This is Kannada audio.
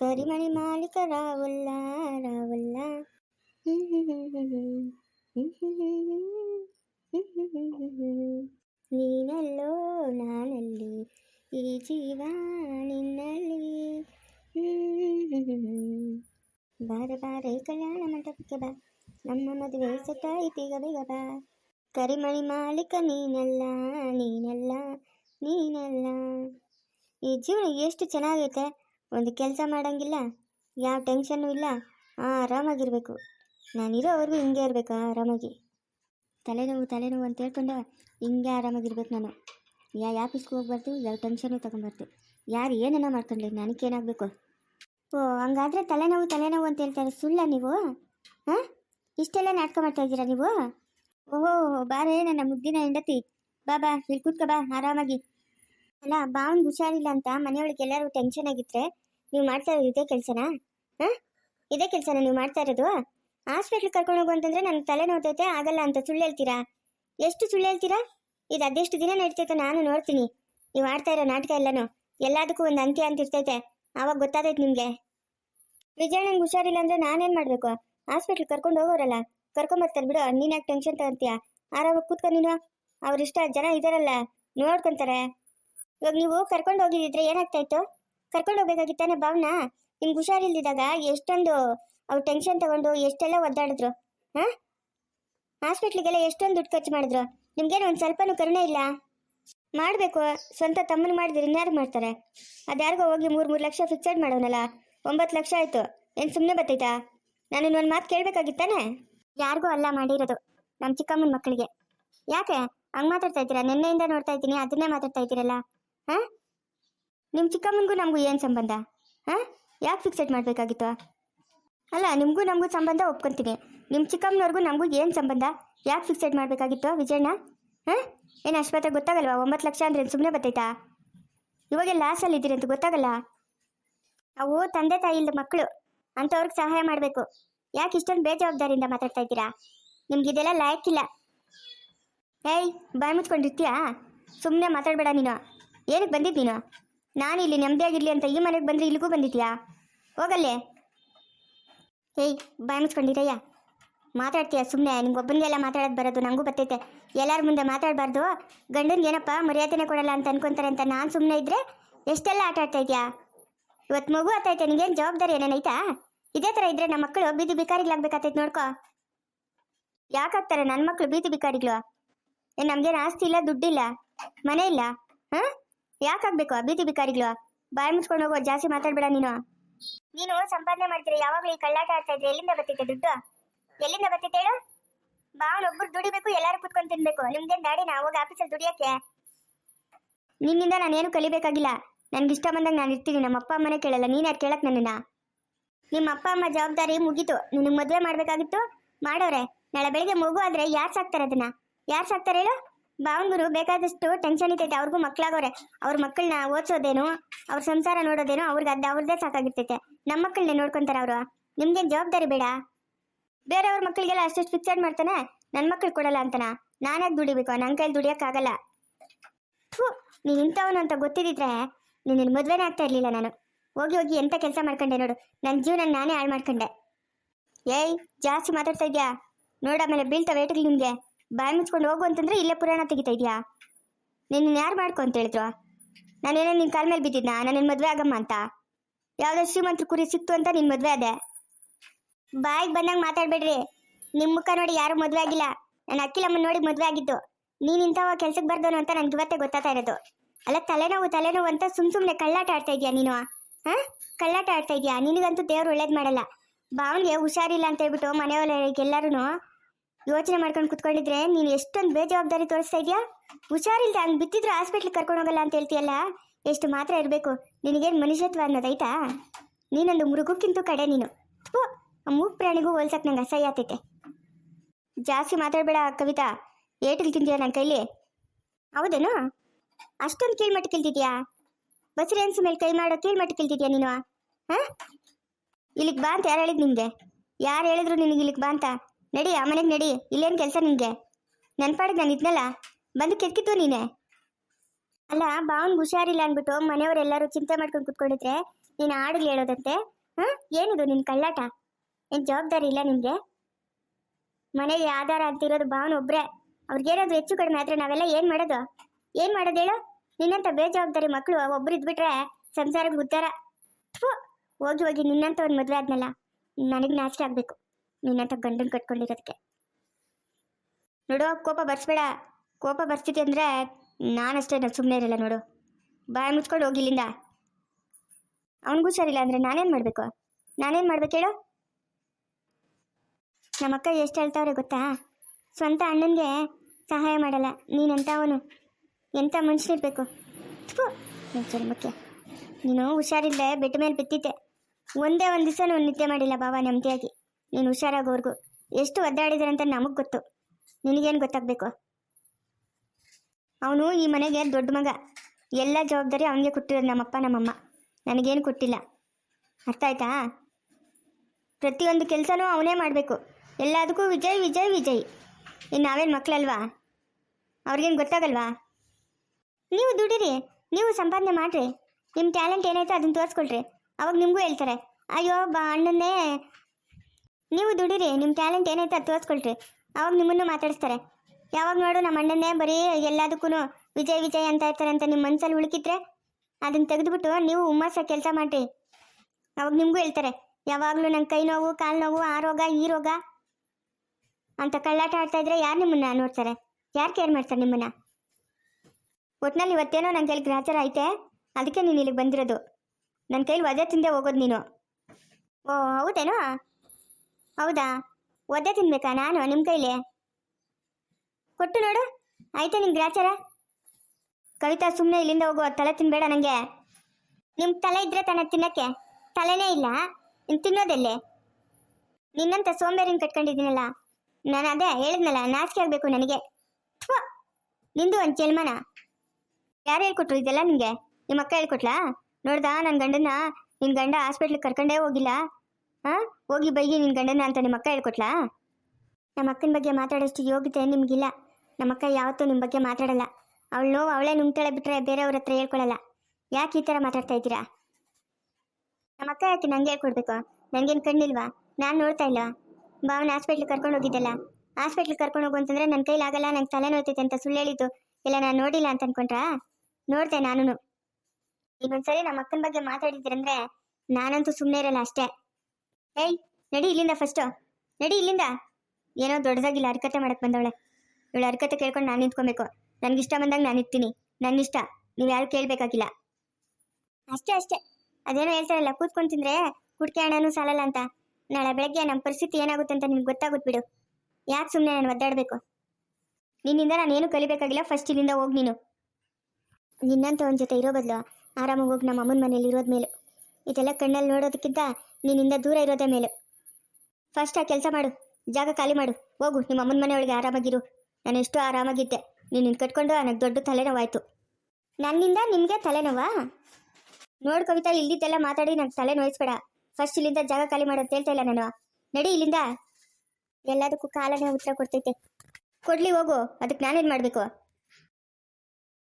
ಕರಿಮಣಿ ಮಾಲೀಕ ರಾವಲ್ಲ ರಾವಲ್ಲ. ನೀನಲ್ಲೋ, ನಾನಲ್ಲಿ. ಈ ಜೀವ ನಿನ್ನಲ್ಲಿ. ಬಾರ ಬಾರ ಕಲ್ಯಾಣ ಮಂಟಪಕ್ಕೆ ಬಾ. ನಮ್ಮ ಮದುವೆ ಸೆಟ್ಟಾಯಿತೀಗ ಬೇಗ ಬಾ. ಕರಿಮಣಿ ಮಾಲೀಕ ನೀನಲ್ಲ ನೀನಲ್ಲ ನೀನಲ್ಲ. ಈ ಜೀವನ ಎಷ್ಟು ಚೆನ್ನಾಗೈತೆ. ಒಂದು ಕೆಲಸ ಮಾಡಂಗಿಲ್ಲ, ಯಾವ ಟೆನ್ಷನ್ನು ಇಲ್ಲ, ಆರಾಮಾಗಿರಬೇಕು. ನಾನಿರೋವರೆಗೂ ಹಿಂಗೆ ಇರಬೇಕು ಆರಾಮಾಗಿ. ತಲೆನೋವು ತಲೆನೋವು ಅಂತ ಹೇಳ್ಕೊಂಡು ಹಿಂಗೆ ಆರಾಮಾಗಿರ್ಬೇಕು ನಾನು. ಯಾ ಆಫೀಸ್ಗೆ ಹೋಗ್ಬಾರ್ದು, ಯಾವ ಟೆನ್ಷನ್ನು ತಗೊಂಬಾರ್ದು. ಯಾರು ಏನನ್ನ ಮಾಡ್ಕೊಂಡ್ಲಿ ನನಗೇನಾಗಬೇಕು ಓ, ಹಂಗಾದ್ರೆ ತಲೆನೋವು ತಲೆನೋವು ಅಂತ ಹೇಳ್ತಾರೆ, ಸುಳ್ಳ ನೀವು? ಹಾಂ? ಇಷ್ಟೆಲ್ಲ ನಾಟಕ ಮಾಡ್ತಾ ಇದ್ದೀರಾ ನೀವು? ಓಹೋ, ಬಾರೇ ನನ್ನ ಮುದ್ದಿನ ಹೆಂಡತಿ. ಬಾ ಬಾ, ಇಲ್ಲಿ ಕೂತ್ಕೋ, ಬಾ, ಆರಾಮಾಗಿ. ಅಲ್ಲ ಬಾವನ್ ಹುಷಾರಿಲ್ಲ ಅಂತ ಮನೆಯೊಳಗೆ ಎಲ್ಲರೂ ಟೆನ್ಷನ್ ಆಗಿದ್ರೆ ನೀವು ಮಾಡ್ತಾ ಇರೋದು ಇದೇ ಕೆಲಸನಾ? ಹಾಂ? ಇದೇ ಕೆಲಸನ ನೀವು ಮಾಡ್ತಾ ಇರೋದು? ಹಾಸ್ಪಿಟ್ಲ್ ಕರ್ಕೊಂಡು ಹೋಗು ಅಂತಂದ್ರೆ ನನ್ನ ತಲೆ ನೋಡ್ತೈತೆ ಆಗಲ್ಲ ಅಂತ ಸುಳ್ಳು ಹೇಳ್ತೀರಾ? ಎಷ್ಟು ಸುಳ್ಳು ಹೇಳ್ತೀರಾ? ಇದು ಅದೆಷ್ಟು ದಿನ ನಡೀತೈತೆ ನಾನು ನೋಡ್ತೀನಿ. ನೀವು ಆಡ್ತಾ ಇರೋ ನಾಟಕ ಎಲ್ಲನೂ ಎಲ್ಲದಕ್ಕೂ ಒಂದು ಅಂತ್ಯ ಅಂತ ಇರ್ತೈತೆ. ಆವಾಗ ಗೊತ್ತಾದೈತೆ ನಿಮಗೆ. ನಂಗೆ ಹುಷಾರಿಲ್ಲ ಅಂದ್ರೆ ನಾನೇನು ಮಾಡಬೇಕು? ಹಾಸ್ಪಿಟ್ಲ್ ಕರ್ಕೊಂಡು ಹೋಗೋರಲ್ಲ? ಕರ್ಕೊಂಬರ್ತಾರೆ ಬಿಡು, ನೀನು ಯಾಕೆ ಟೆನ್ಷನ್ ತಗೊಂತೀಯ? ಆರಾಮಾಗಿ ಕೂತ್ಕೊ ನೀನು. ಅವ್ರಿಷ್ಟ ಜನ ಇದಾರಲ್ಲ, ನೋಡ್ಕೊಂತಾರೆ. ಇವಾಗ ನೀವು ಕರ್ಕೊಂಡು ಹೋಗಿದ್ರೆ ಏನಾಗ್ತಾ ಇತ್ತು ಕರ್ಕೊಂಡು ಹೋಗ್ಬೇಕಾಗಿತ್ತಾನೆ ಭಾವನ? ನಿಮ್ಗೆ ಹುಷಾರಿಲ್ದಿದ್ದಾಗ ಎಷ್ಟೊಂದು ಅವ್ರು ಟೆನ್ಷನ್ ತಗೊಂಡು ಎಷ್ಟೆಲ್ಲ ಒದ್ದಾಡಿದ್ರು, ಹಾಂ? ಹಾಸ್ಪಿಟ್ಲಿಗೆಲ್ಲ ಎಷ್ಟೊಂದು ದುಡ್ಡು ಖರ್ಚು ಮಾಡಿದ್ರು. ನಿಮ್ಗೇನು ಒಂದು ಸ್ವಲ್ಪನೂ ಕರುಣೆ ಇಲ್ಲ? ಮಾಡಬೇಕು, ಸ್ವಂತ ತಮ್ಮನ ಮಾಡಿದ್ರೆ ಇನ್ಯಾರು ಮಾಡ್ತಾರೆ? ಅದ್ಯಾರಿಗೋ ಹೋಗಿ ಮೂರು ಮೂರು ಲಕ್ಷ ಫಿಕ್ಸೆಡ್ ಮಾಡೋನಲ್ಲ, ಒಂಬತ್ತು ಲಕ್ಷ ಆಯಿತು. ಏನು ಸುಮ್ಮನೆ ಬತ್ತೈತಾ? ನಾನು ಇನ್ನೊಂದು ಮಾತು ಕೇಳಬೇಕಾಗಿತ್ತಾನೆ ಯಾರಿಗೂ ಅಲ್ಲ ಮಾಡಿರೋದು ನಮ್ಮ ಚಿಕ್ಕಮ್ಮನ ಮಕ್ಕಳಿಗೆ. ಯಾಕೆ? ಹಂಗೆ ಮಾತಾಡ್ತಾ ಇದ್ದೀರಾ? ನಿನ್ನೆಯಿಂದ ನೋಡ್ತಾ ಇದ್ದೀನಿ, ಅದನ್ನೇ ಮಾತಾಡ್ತಾ ಇದ್ದೀರಲ್ಲ? ಹಾಂ? ನಿಮ್ಮ ಚಿಕ್ಕಮ್ಮನಿಗೂ ನಮಗೂ ಏನು ಸಂಬಂಧ? ಹಾಂ? ಯಾಕೆ ಫಿಕ್ಸೆಡ್ ಮಾಡಬೇಕಾಗಿತ್ತು? ಅಲ್ಲ, ನಿಮಗೂ ನಮಗೂ ಸಂಬಂಧ ಒಪ್ಕೊತೀನಿ. ನಿಮ್ಮ ಚಿಕ್ಕಮ್ಮನವ್ರಿಗೂ ನಮಗೂ ಏನು ಸಂಬಂಧ? ಯಾಕೆ ಫಿಕ್ಸೆಡ್ ಮಾಡಬೇಕಾಗಿತ್ತು ವಿಜಯಣ್ಣ? ಹಾಂ? ಏನು ಅಷ್ಟು ಗೊತ್ತಾಗಲ್ವಾ? ಒಂಬತ್ತು ಲಕ್ಷ ಅಂದ್ರೆ ಸುಮ್ಮನೆ ಬತ್ತೈತಾ? ಇವಾಗ ಲಾಸಲ್ಲಿ ಇದ್ದೀರಿ ಅಂತ ಗೊತ್ತಾಗಲ್ಲ? ಅವು ತಂದೆ ತಾಯಿ ಇಲ್ಲದ ಮಕ್ಕಳು ಅಂಥವ್ರಿಗೆ ಸಹಾಯ ಮಾಡಬೇಕು. ಯಾಕೆ ಇಷ್ಟೊಂದು ಬೇಜವಾಬ್ದಾರಿಯಿಂದ ಮಾತಾಡ್ತಾ ಇದ್ದೀರಾ? ನಿಮ್ಗೆ ಇದೆಲ್ಲ ಲಾಯಕ್ಕಿಲ್ಲ. ಏಯ್, ಬಾಯ್ ಮುಚ್ಕೊಂಡಿರ್ತೀಯಾ? ಸುಮ್ಮನೆ ಮಾತಾಡಬೇಡ ನೀನು. ಏನಕ್ಕೆ ಬಂದಿದ್ದೀನೋ ನೀನು? ಇಲ್ಲಿ ನೆಮ್ಮದಿಯಾಗಿರ್ಲಿ ಅಂತ ಈ ಮನೆಗೆ ಬಂದರೆ ಇಲ್ಲಿಗೂ ಬಂದಿದ್ಯಾ? ಹೋಗಲ್ಲೇ. ಏಯ್, ಬಾಯ್ ಮುಚ್ಕೊಂಡಿರಯ್ಯ ಮಾತಾಡ್ತೀಯ ಸುಮ್ಮನೆ ನಿಂಗೊಬ್ಬನಿಗೆಲ್ಲ ಮಾತಾಡೋದು ಬರೋದು ನನಗೂ ಬರ್ತೈತೆ ಎಲ್ಲರ ಮುಂದೆ ಮಾತಾಡಬಾರ್ದು. ಗಂಡನ್ಗೆ ಏನಪ್ಪ, ಮರ್ಯಾದೆನೇ ಕೊಡಲ್ಲ ಅಂತ ಅನ್ಕೊಂತಾರೆ ಅಂತ ನಾನು ಸುಮ್ಮನೆ ಇದ್ದರೆ ಎಷ್ಟೆಲ್ಲ ಆಟ ಆಡ್ತಾ ಇದೆಯಾ? ಇವತ್ತು ಮಗು ಆತೈತೆ ನಿಂಗೇನು ಜವಾಬ್ದಾರಿ ಏನೇನೈತಾ ಇದೇ ಥರ ಇದ್ದರೆ ನಮ್ಮ ಮಕ್ಕಳು ಬೀದಿ ಬಿಕಾರಿಗಳಾಗಬೇಕಾಗ್ತೈತೆ ನೋಡ್ಕೋ. ಯಾಕಾಗ್ತಾರೆ ನನ್ನ ಮಕ್ಕಳು ಬೀದಿ ಬಿಕಾರಿಗಳು? ಏನು ನಮಗೇನು ಆಸ್ತಿ ಇಲ್ಲ, ದುಡ್ಡಿಲ್ಲ, ಮನೆ ಇಲ್ಲ, ಹಾಂ? ಯಾಕಾಗ್ಬೇಕು ಅಭಿವೃದ್ಧಿ ಬಿಕಾರಿಗಳು. ಬಾಯಿ ಮುಚ್ಕೊಂಡು ಹೋಗೋ, ಜಾಸ್ತಿ ಮಾತಾಡ್ಬೇಡ ನೀನು. ನೀನು ಸಂಪಾದನೆ ಮಾಡ್ತೀರ, ಯಾವಾಗಲೂ ಈ ಕಳ್ಳಾಟ ಆಡ್ತಾ ಇದ್ರೆ ಎಲ್ಲಿಂದ ಬರ್ತೈತೆ ದುಡ್ಡು? ಎಲ್ಲಿಂದ ಬರ್ತೈತೆ ಹೇಳು? ಬಾವನ್ ಒಬ್ರು ದುಡಿಬೇಕು, ಎಲ್ಲಾರು ಕುತ್ಕೊಂಡು ತಿನ್ಬೇಕು. ನಿಮ್ದೇನ್ ದಾಡಿ ನಾ ಹೋಗಿ ಆಫೀಸಲ್ಲಿ ದುಡಿಯಕ್ಕೆ. ನಿನ್ನಿಂದ ನಾನೇನು ಕಲಿಬೇಕಾಗಿಲ್ಲ. ನನ್ಗೆ ಇಷ್ಟ ಬಂದಾಗ ನಾನು ಇರ್ತೀನಿ. ನಮ್ಮ ಅಪ್ಪ ಅಮ್ಮನೇ ಕೇಳಲ್ಲ, ನೀನ್ ಯಾರು ಕೇಳಕ್ ನನ್ನನ್ನ? ನಿಮ್ಮ ಅಪ್ಪ ಅಮ್ಮ ಜವಾಬ್ದಾರಿ ಮುಗೀತು. ನಿನಗೆ ಮದುವೆ ಮಾಡ್ಬೇಕಾಗಿತ್ತು? ಮಾಡೋರೆ. ನಾಳೆ ಬೆಳಿಗ್ಗೆ ಮಗು ಆದ್ರೆ ಯಾರು ಸಾಕ್ತಾರೆ ಅದನ್ನ? ಯಾರು ಸಾಕ್ತಾರೆ ಹೇಳು? ಬಾವನ್ಗುರು ಬೇಕಾದಷ್ಟು ಟೆನ್ಷನ್ ಇರ್ತೈತೆ. ಅವ್ರಿಗೂ ಮಕ್ಳಾಗೋರೆ. ಅವ್ರ ಮಕ್ಕಳನ್ನ ಓದಿಸೋದೇನು, ಅವ್ರ ಸಂಸಾರ ನೋಡೋದೇನು, ಅವ್ರಿಗೆ ಅದು ಅವ್ರದ್ದೇ ಸಾಕಾಗಿರ್ತೈತೆ. ನಮ್ಮ ಮಕ್ಕಳನ್ನೇ ನೋಡ್ಕೊಂತಾರೆ ಅವರು. ನಿಮ್ಗೇನು ಜವಾಬ್ದಾರಿ ಬೇಡ? ಬೇರೆಯವ್ರ ಮಕ್ಕಳಿಗೆಲ್ಲ ಅಷ್ಟಷ್ಟು ಫಿಕ್ಸೆಡ್ ಮಾಡ್ತಾನೆ ನನ್ನ ಮಕ್ಕಳು ಕೊಡಲ್ಲ ಅಂತನ? ನಾನ್ಯಾಕೆ ದುಡಿಬೇಕು? ನನ್ನ ಕೈಲಿ ದುಡಿಯೋಕ್ಕಾಗಲ್ಲ. ಥೂ, ನೀನು ಇಂಥವನು ಅಂತ ಗೊತ್ತಿದ್ದಿದ್ರೆ ನಿನ್ನ ಮದುವೆನೇ ಆಗ್ತಾ ಇರ್ಲಿಲ್ಲ ನಾನು. ಹೋಗಿ ಹೋಗಿ ಎಂಥ ಕೆಲಸ ಮಾಡ್ಕೊಂಡೆ ನೋಡು. ನನ್ನ ಜೀವನ ನಾನೇ ಹಾಳು ಮಾಡ್ಕೊಂಡೆ. ಏಯ್, ಜಾಸ್ತಿ ಮಾತಾಡ್ತಾ ಇದ್ಯಾ? ನೋಡಾಮೇಲೆ ಬೀಳ್ತಾವೆ ಏಟಿಗೆ ನಿಮಗೆ. ಬಾಯಿ ಮುಚ್ಕೊಂಡು ಹೋಗು ಅಂತಂದ್ರೆ ಇಲ್ಲೇ ಪುರಾಣ ತೆಗಿತಾ ಇದೆಯಾ? ನಿನ್ನ ಯಾರು ಮಾಡ್ಕೊ ಅಂತ ಹೇಳಿದ್ರು? ನಾನೇನೋ ನಿನ್ನ ಕಾಲ ಮೇಲೆ ಬಿದ್ದಿದ್ದಾ ನಾನು ನಿನ್ನ ಮದುವೆ ಆಗಮ್ಮ ಅಂತ. ಯಾವುದೋ ಶ್ರೀಮಂತ್ರ ಕುರಿ ಸಿಕ್ತು ಅಂತ ನಿನ್ನ ಮದುವೆ ಅದೇ. ಬಾಯಿಗೆ ಬಂದಂಗೆ ಮಾತಾಡ್ಬೇಡ್ರಿ. ನಿಮ್ಮ ಮುಖ ನೋಡಿ ಯಾರು ಮದುವೆ ಆಗಿಲ್ಲ. ನಾನು ಅಕ್ಕಿಲಮ್ಮನ ನೋಡಿ ಮದುವೆ ಆಗಿದ್ದು. ನೀನು ಇಂಥವ ಕೆಲ್ಸಕ್ಕೆ ಬರ್ದೋನು ಅಂತ ನನಗೆ ಇವತ್ತೇ ಗೊತ್ತಾಗ್ತಾ ಇರೋದು. ಅಲ್ಲ, ತಲೆನೋವು ತಲೆನೋವು ಅಂತ ಸುಮ್ ಸುಮ್ಮನೆ ಕಳ್ಳಾಟ ಆಡ್ತಾ ಇದೀಯಾ ನೀನು? ಹಾಂ? ಕಳ್ಳಾಟ ಆಡ್ತಾ ಇದೀಯಾ? ನಿನಗಂತೂ ದೇವ್ರು ಒಳ್ಳೇದು ಮಾಡಲ್ಲ. ಬಾವನ್ಗೆ ಹುಷಾರಿಲ್ಲ ಅಂತ ಹೇಳ್ಬಿಟ್ಟು ಮನೆಯವರೆಗೆಲ್ಲರೂ ಯೋಚನೆ ಮಾಡ್ಕೊಂಡು ಕುತ್ಕೊಂಡಿದ್ರೆ ನೀನು ಎಷ್ಟೊಂದು ಬೇಜವಾಬ್ದಾರಿ ತೋರಿಸ್ತಾ ಇದೆಯಾ? ಹುಷಾರಿಲ್ದೆ ಹಂಗೆ ಬಿತ್ತಿದ್ರೆ ಹಾಸ್ಪಿಟ್ಲಿಗೆ ಕರ್ಕೊಂಡು ಹೋಗಲ್ಲ ಅಂತ ಹೇಳ್ತೀಯಲ್ಲ? ಎಷ್ಟು ಮಾತ್ರ ಇರಬೇಕು. ನಿನಗೇನು ಮನುಷ್ಯತ್ವ ಅನ್ನೋದೈತಾ ನೀನೊಂದು ಮೃಗಕ್ಕಿಂತ ಕಡೆ ನೀನು. ಓ ಆ ಮೂಗ್ ಪ್ರಾಣಿಗೂ ಹೋಲ್ಸಕ್ ನಂಗೆ ಅಸಹ್ಯ ಆತೈತೆ ಜಾಸ್ತಿ ಮಾತಾಡಬೇಡ ಕವಿತಾ. ಏಟಲ್ ತಿಂತೀಯ ನನ್ನ ಕೈಲಿ? ಹೌದೇನು? ಅಷ್ಟೊಂದು ಕೀಳ್ಮಟ್ಟಕ್ಕೆ ಇಲ್ತಿದ್ಯಾ ಬಸರಿ ಅನ್ಸ ಮೇಲೆ ಕೈ ಮಾಡೋ ಕೀಳ್ಮಟ್ಟಕ್ಕೆ ಇಲ್ತಿದ್ಯಾ ನೀನು? ಹಾಂ? ಇಲ್ಲಿಗೆ ಬಾ ಅಂತ ಯಾರು ಹೇಳಿದ್ ನಿಮಗೆ ಯಾರು ಹೇಳಿದ್ರು ನಿನಗೆ ಇಲ್ಲಿಗೆ ಬಾ ಅಂತ? ನಡಿ ಆ ಮನೆಗೆ ನಡಿ, ಇಲ್ಲೇನು ಕೆಲಸ ನಿನಗೆ ನನ್ನ ಪಾಡಿಗೆ ನಾನು ಇದ್ನಲ್ಲ, ಬಂದು ಕೆತ್ತಿತ್ತು ನೀನೆ. ಅಲ್ಲ ಬಾವನ್ಗೆ ಹುಷಾರಿಲ್ಲ ಅಂದ್ಬಿಟ್ಟು ಮನೆಯವರೆಲ್ಲರೂ ಚಿಂತೆ ಮಾಡ್ಕೊಂಡು ಕುತ್ಕೊಂಡಿದ್ರೆ ನೀನು ಆಡಲಿ ಹೇಳೋದಂತೆ? ಹಾಂ? ಏನಿದು ನಿನ್ನ ಕಳ್ಳಾಟ? ಏನು ಜವಾಬ್ದಾರಿ ಇಲ್ಲ ನಿನಗೆ ಮನೆಗೆ ಆಧಾರ ಅಂತಿರೋದು ಭಾವನ ಒಬ್ಬರೇ ಅವ್ರಿಗೇನಾದ್ರು ಹೆಚ್ಚು ಕಡಿಮೆ ಆದರೆ ನಾವೆಲ್ಲ ಏನು ಮಾಡೋದು? ಏನು ಮಾಡೋದು ಹೇಳು? ನಿನ್ನಂಥ ಬೇಜವಾಬ್ದಾರಿ ಮಕ್ಕಳು ಒಬ್ರು ಇದ್ಬಿಟ್ರೆ ಸಂಸಾರಕ್ಕೆ ಉದ್ಧಾರ. ಥೂ! ಹೋಗಿ ಹೋಗಿ ನಿನ್ನಂಥ ಒಂದು ಮದುವೆ ಆದ್ನಲ್ಲ. ನನಗೆ ನಾಚಿಕೆ ಆಗಬೇಕು. ನಿನ್ನಂತ ಗಂಡನ್ ಕಟ್ಕೊಂಡಿರೋದಕ್ಕೆ. ನೋಡು ಕೋಪ ಬರ್ಸ್ಬೇಡ. ಕೋಪ ಬರ್ಸ್ತಿದ್ದೆ ಅಂದರೆ ನಾನಷ್ಟೇ ನಾನು ಸುಮ್ಮನೆ ಇರಲ್ಲ ನೋಡು. ಬಾಯಿ ಮುಚ್ಕೊಂಡು ಹೋಗಿಲ್ಲಿಂದ ಇಲ್ಲಿಂದ. ಅವನಿಗೂ ಹುಷಾರಿಲ್ಲ ಅಂದರೆ ನಾನೇನು ಮಾಡಬೇಕು? ನಾನೇನು ಮಾಡ್ಬೇಕು ಹೇಳು? ನಮ್ಮಕ್ಕ ಎಷ್ಟು ಹೇಳ್ತಾವ್ರೆ ಗೊತ್ತಾ? ಸ್ವಂತ ಅಣ್ಣನಿಗೆ ಸಹಾಯ ಮಾಡಲ್ಲ. ನೀನೆಂತ ಅವನು? ಎಂಥ ಮನುಷ್ಯನಿರ್ಬೇಕು ಥು, ನಿನ್ ಜನ್ಮಕ್ಕೆ ನೀನು ಹುಷಾರಿಲ್ಲದೆ ಬೆಟ್ಟ ಮೇಲೆ ಬಿತ್ತಿದ್ದೆ ಒಂದೇ ಒಂದು ದಿವಸ ನಿದ್ದೆ ಮಾಡಿಲ್ಲ ಬಾಬಾ ನೆಮ್ಮದಿಯಾಗಿ ನೀನು ಹುಷಾರಾಗೋರ್ಗು ಎಷ್ಟು ಒದ್ದಾಡಿದಾರೆ ಅಂತ ನಮಗೆ ಗೊತ್ತು. ನಿನಗೇನು ಗೊತ್ತಾಗಬೇಕು? ಅವನು ಈ ಮನೆಗೆ ದೊಡ್ಡ ಮಗ. ಎಲ್ಲ ಜವಾಬ್ದಾರಿ ಅವನಿಗೆ ಕೊಟ್ಟಿರೋದು ನಮ್ಮಪ್ಪ, ನಮ್ಮಮ್ಮ. ನನಗೇನು ಕೊಟ್ಟಿಲ್ಲ. ಅರ್ಥ ಆಯ್ತಾ? ಪ್ರತಿಯೊಂದು ಕೆಲಸನೂ ಅವನೇ ಮಾಡಬೇಕು. ಎಲ್ಲದಕ್ಕೂ ವಿಜಯ್ ವಿಜಯ್ ವಿಜಯ್. ಇನ್ನು ನಾವೇನು ಮಕ್ಕಳಲ್ವಾ ಅವ್ರಿಗೇನು ಗೊತ್ತಾಗಲ್ವಾ? ನೀವು ದುಡಿರಿ. ನೀವು ಸಂಪಾದನೆ ಮಾಡಿರಿ. ನಿಮ್ಮ ಟ್ಯಾಲೆಂಟ್ ಏನೈತೆ ಅದನ್ನು ತೋರಿಸ್ಕೊಳ್ರಿ. ಅವಾಗ ನಿಮಗೂ ಹೇಳ್ತಾರೆ. ಅಯ್ಯೋ, ಬಾ, ಅಣ್ಣನ್ನೇ ನೀವು ದುಡಿರಿ ನಿಮ್ಮ ಟ್ಯಾಲೆಂಟ್ ಏನೈತೆ ಅದು ತೋರಿಸ್ಕೊಳ್ರಿ. ಅವಾಗ ನಿಮ್ಮನ್ನು ಮಾತಾಡಿಸ್ತಾರೆ. ಯಾವಾಗ ನೋಡು ನಮ್ಮ ಅಣ್ಣನೇ ಬರೀ ಎಲ್ಲದಕ್ಕೂ ವಿಜಯ್ ವಿಜಯ್ ಅಂತ ಇರ್ತಾರೆ ಅಂತ ನಿಮ್ಮ ಮನಸ್ಸಲ್ಲಿ ಉಳುಕಿದ್ರೆ ಅದನ್ನು ತೆಗೆದುಬಿಟ್ಟು ನೀವು ಹುಮ್ಮಸ್ಸ ಕೆಲಸ ಮಾಡಿರಿ. ಅವಾಗ ನಿಮಗೂ ಹೇಳ್ತಾರೆ, ಯಾವಾಗಲೂ ನಂಗೆ ಕೈ ನೋವು, ಕಾಲು ನೋವು, ಆ ರೋಗ, ಈ ರೋಗ ಅಂತ ಕಳ್ಳಾಟ ಆಡ್ತಾ ಇದ್ರೆ ಯಾರು ನಿಮ್ಮನ್ನ ನೋಡ್ತಾರೆ? ಯಾರು ಕೇರ್ ಮಾಡ್ತಾರೆ ನಿಮ್ಮನ್ನ? ಒಟ್ನಲ್ಲಿ ಇವತ್ತೇನೋ ನನ್ನ ಕೈಲಿ ಗ್ರಾಚಾರ ಐತೆ, ಅದಕ್ಕೆ ನೀನು ಇಲ್ಲಿಗೆ ಬಂದಿರೋದು. ನನ್ನ ಕೈಲಿ ವಜೆ ತಿಂದೆ ಹೋಗೋದು ನೀನು. ಓ, ಹೌದೇನೋ? ಹೌದಾ? ಒದ್ದೆ ತಿನ್ಬೇಕಾ ನಾನು ನಿಮ್ಮ ಕೈಲಿ? ಕೊಟ್ಟು ನೋಡು. ಆಯ್ತಾ ನಿಂಗೆ ಗ್ರಾಚಾರ? ಕವಿತಾ ಸುಮ್ಮನೆ ಇಲ್ಲಿಂದ ಹೋಗೋ ತಲೆ ತಿನ್ಬೇಡ ನನಗೆ ನಿಮ್ಮ ತಲೆ ಇದ್ರೆ ತಾನೆ ತಿನ್ನಕ್ಕೆ? ತಲೆನೇ ಇಲ್ಲ. ನೀನು ತಿನ್ನೋದೆಲ್ಲೇ? ನಿನ್ನಂತ ಸೋಂಬೇರಿನ ಕಟ್ಕೊಂಡಿದ್ದೀನಲ್ಲ. ನಾನು ಅದೇ ಹೇಳಿದ್ನಲ್ಲ, ನಾಚಿಕೆ ಆಗಬೇಕು ನನಗೆ. ನಿಂದು ಒಂದು ಚೆಲ್ಮನ ಯಾರು ಹೇಳ್ಕೊಟ್ರು ಇದೆಲ್ಲ ನಿಮಗೆ ನಿಮ್ಮ ಅಕ್ಕ ಹೇಳ್ಕೊಟ್ಲಾ? ನೋಡ್ದಾ ನನ್ನ ಗಂಡನ ನಿನ್ನ ಗಂಡ ಹಾಸ್ಪಿಟ್ಲಿಗೆ ಕರ್ಕೊಂಡೇ ಹೋಗಿಲ್ಲ. ಹಾಂ? ಹೋಗಿ ಬೈಗಿ ನಿನ್ನ ಗಂಡನ ಅಂತ ನಿಮ್ಮ ಅಕ್ಕ ಹೇಳ್ಕೊಟ್ಲಾ? ನಮ್ಮ ಅಕ್ಕನ ಬಗ್ಗೆ ಮಾತಾಡೋಷ್ಟು ಯೋಗ್ಯತೆ ನಿಮಗಿಲ್ಲ. ನಮ್ಮ ಅಕ್ಕ ಯಾವತ್ತೂ ನಿಮ್ಮ ಬಗ್ಗೆ ಮಾತಾಡಲ್ಲ. ಅವಳು ನೋವು ಅವಳೇ ನುಂಗ್ತಾಳೆ ಬಿಟ್ರೆ ಬೇರೆಯವ್ರ ಹತ್ರ ಹೇಳ್ಕೊಳಲ್ಲ. ಯಾಕೆ ಈ ಥರ ಮಾತಾಡ್ತಾ ಇದ್ದೀರಾ? ನಮ್ಮ ಅಕ್ಕ ಯಾಕೆ ನಂಗೆ ಹೇಳ್ಕೊಡ್ಬೇಕು? ನನಗೇನು ಕಣ್ಣಿಲ್ವಾ? ನಾನು ನೋಡ್ತಾ ಇಲ್ಲ. ಭಾವನ ಹಾಸ್ಪಿಟ್ಲಿಗೆ ಕರ್ಕೊಂಡು ಹೋಗಿದ್ದಲ್ಲ. ಹಾಸ್ಪಿಟ್ಲ್ ಕರ್ಕೊಂಡು ಹೋಗು ಅಂತಂದ್ರೆ ನನ್ನ ಕೈಲಾಗಲ್ಲ ನಂಗೆ ತಲೆ ನೋಯ್ತೈತೆ ಅಂತ ಸುಳ್ಳು ಹೇಳಿದ್ದು. ಇಲ್ಲ, ನಾನು ನೋಡಿಲ್ಲ ಅಂತ ಅನ್ಕೊಂಡ್ರಾ? ನೋಡ್ತೆ ನಾನು ಇನ್ನೊಂದ್ಸರಿ ನಮ್ಮ ಅಕ್ಕನ ಬಗ್ಗೆ ಮಾತಾಡಿದ್ರಂದ್ರೆ ನಾನಂತೂ ಸುಮ್ಮನೆ ಇರಲ್ಲ ಅಷ್ಟೇ. ಏಯ್, ನಡಿ ಇಲ್ಲಿಂದ ಫಸ್ಟು ನಡಿ ಇಲ್ಲಿಂದ. ಏನೋ ದೊಡ್ಡದಾಗಿಲ್ಲ ಹರ್ಕತೆ ಮಾಡಕ್ ಬಂದವಳೆ. ಇವಳು ಅರ್ಕತೆ ಕೇಳ್ಕೊಂಡು ನಾನು ನಿಂತ್ಕೊಬೇಕು. ನನ್ಗೆ ಇಷ್ಟ ಬಂದಾಗ ನಾನು ಇರ್ತೀನಿ ನನ್ನ ಇಷ್ಟ ನೀವು ಯಾರು ಕೇಳಬೇಕಾಗಿಲ್ಲ. ಅಷ್ಟೇ ಅಷ್ಟೇ. ಅದೇನೋ ಹೇಳ್ತಾರಲ್ಲ, ಕೂತ್ಕೊಂಡು ತಿಂದ್ರೆ ಕುಡ್ಕೆ ಹಣನೂ ಸಾಲಲ್ಲ ಅಂತ. ನಾಳೆ ಬೆಳಗ್ಗೆ ನಮ್ಮ ಪರಿಸ್ಥಿತಿ ಏನಾಗುತ್ತೆ ಅಂತ ನಿಮ್ಗೆ ಗೊತ್ತಾಗುತ್ತೆ ಬಿಡು. ಯಾಕೆ ಸುಮ್ಮನೆ ನಾನು ಒದ್ದಾಡಬೇಕು? ನಿನ್ನಿಂದ ನಾನು ಏನು ಕಲಿಬೇಕಾಗಿಲ್ಲ ಫಸ್ಟ್ ಇಲ್ಲಿಂದ ಹೋಗಿ ನೀನು. ನಿನ್ನಂತ ಒಂದು ಜೊತೆ ಇರೋ ಬದಲು ಆರಾಮಾಗಿ ಹೋಗಿ ನಮ್ಮ ಅಮ್ಮನ ಮನೇಲಿ ಇರೋದ್ಮೇಲೆ. ಮೇಲು ಇದೆಲ್ಲ ಕಣ್ಣಲ್ಲಿ ನೋಡೋದಕ್ಕಿಂತ ನಿನ್ನಿಂದ ದೂರ ಇರೋದೇ ಮೇಲೆ. ಫಸ್ಟ್ ಆ ಕೆಲಸ ಮಾಡು, ಜಾಗ ಖಾಲಿ ಮಾಡು, ಹೋಗು, ನಿಮ್ಮ ಅಮ್ಮನ ಮನೆಯೊಳಗೆ ಆರಾಮಾಗಿರು. ನಾನು ಎಷ್ಟು ಆರಾಮಾಗಿದ್ದೆ ನೀನು ಕಟ್ಕೊಂಡು ನನಗೆ ದೊಡ್ಡ ತಲೆನೋವಾಯ್ತು. ನನ್ನಿಂದ ನಿಮಗೆ ತಲೆನೋವಾ? ನೋಡ್ ಕವಿತಾ, ಇಲ್ಲಿದ್ದೆಲ್ಲ ಮಾತಾಡಿ ನನಗೆ ತಲೆ ನೋಯಿಸ್ಬೇಡ. ಫಸ್ಟ್ ಇಲ್ಲಿಂದ ಜಾಗ ಖಾಲಿ ಮಾಡೋದು ಹೇಳ್ತಾ ಇಲ್ಲ ನಾನು. ನಡಿ ಇಲ್ಲಿಂದ. ಎಲ್ಲದಕ್ಕೂ ಕಾಲನೇ ಉತ್ತರ ಕೊಡ್ತೈತೆ. ಕೊಡ್ಲಿ, ಹೋಗು, ಅದಕ್ಕೆ ನಾನೇನು ಮಾಡಬೇಕು?